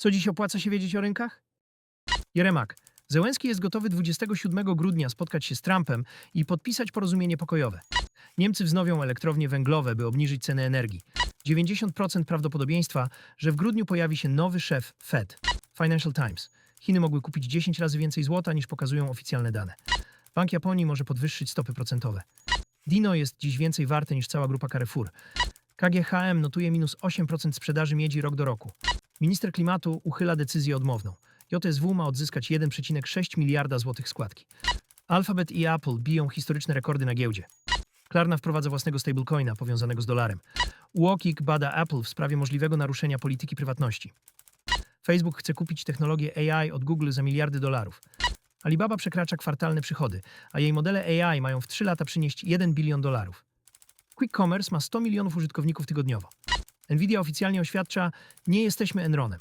Co dziś opłaca się wiedzieć o rynkach? Jeremak. Zełenski jest gotowy 27 grudnia spotkać się z Trumpem i podpisać porozumienie pokojowe. Niemcy wznowią elektrownie węglowe, by obniżyć ceny energii. 90% prawdopodobieństwa, że w grudniu pojawi się nowy szef Fed. Financial Times. Chiny mogły kupić 10 razy więcej złota niż pokazują oficjalne dane. Bank Japonii może podwyższyć stopy procentowe. Dino jest dziś więcej warte niż cała grupa Carrefour. KGHM notuje minus 8% sprzedaży miedzi rok do roku. Minister klimatu uchyla decyzję odmowną. JSW ma odzyskać 1,6 miliarda złotych składki. Alphabet i Apple biją historyczne rekordy na giełdzie. Klarna wprowadza własnego stablecoina powiązanego z dolarem. UOKiK bada Apple w sprawie możliwego naruszenia polityki prywatności. Facebook chce kupić technologię AI od Google za miliardy dolarów. Alibaba przekracza kwartalne przychody, a jej modele AI mają w 3 lata przynieść 1 bilion dolarów. Quick Commerce ma 100 milionów użytkowników tygodniowo. Nvidia oficjalnie oświadcza, nie jesteśmy Enronem.